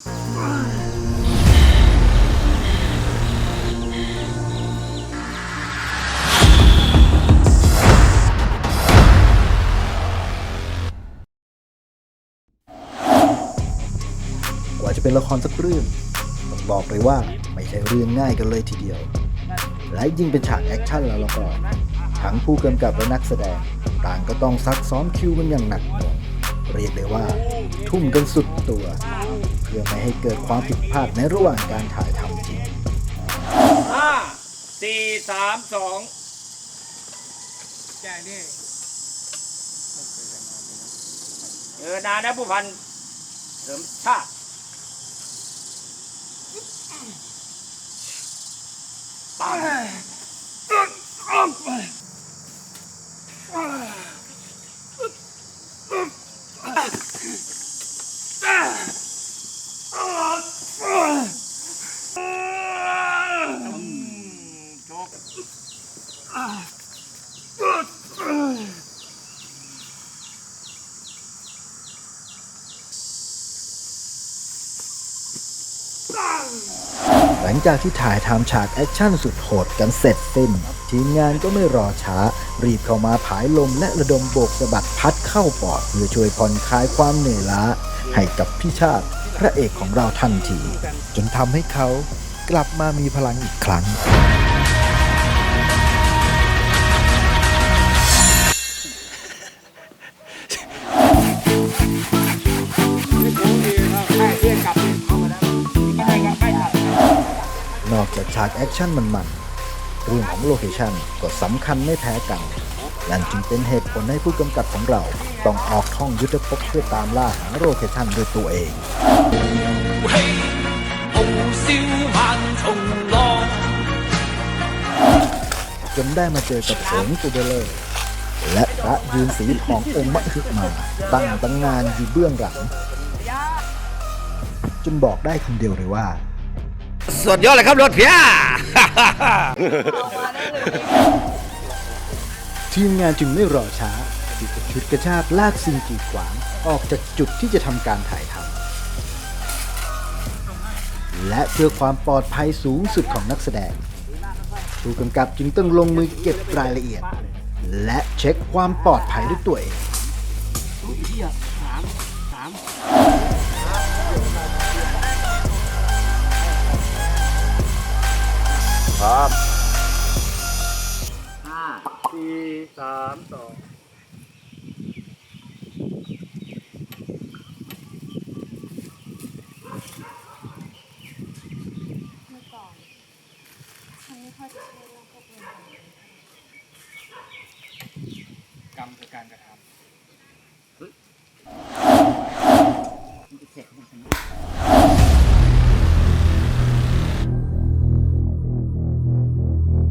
กว่าจะเป็นละครสักเรื่องต้องบอกเลยว่าไม่ใช่เรื่องง่ายกันเลยทีเดียว และยิ่งเป็นฉากแอคชั่นแล้วล้วก็ทั้งผู้กำกับและนักแสดง ต่างก็ต้องซักซ้อมคิวกันอย่างหนักหน่วง เรียกได้ว่า ทุ่มกันสุดตัว เพื่อไม่ให้เกิดความผิดพลาดในระหว่างการถ่ายทำจริงห้าสี่สามสองใช่นี่เออนานนะผู้พันเสริมชาติปัง หลังจากที่ถ่ายทำฉากแอคชั่นสุดโหดกันเสร็จสิ้น ทีมงานก็ไม่รอช้า รีบเข้ามาผายลมและระดมโบกสะบัดพัดเข้าปอดเพื่อช่วยผ่อนคลายความเหนื่อยล้า ให้กับพี่ชาติพระเอกของเราทันที จนทำให้เขากลับมามีพลังอีกครั้ง นอกจากฉากแอคชั่นมันๆ เรื่องของโลเคชั่นก็สำคัญไม่แพ้กันนั่นจึงเป็นเหตุผลให้ผู้กำกับของเรา ต้องออกท่องยุทธภพเพื่อตามล่าหาโลเคชั่นด้วยตัวเองจนได้มาเจอกับเสงตูเดเลอร์และพระยืนสีทององค์มะคึกมา ตั้งตั้งงานอยู่เบื้องหลังจนบอกได้คำเดียวเลยว่า สุดยอดเลยครับรถเพียทีมงานจึงไม่รอช้าที่จะชุดกระชากลากสิ่งกีดขวางออกจากจุดที่จะทำการถ่ายทำและเพื่อความปลอดภัยสูงสุดของนักแสดง ผู้กำกับจึงต้องลงมือเก็บรายละเอียด และเช็คความปลอดภัยด้วยตัวเอง ครับห้าสี่สามสองเมื่อก่อนฉันไม่ค่อยจะเชื่อเรื่องพวกเวรกรรมกรรมคือการกระทำ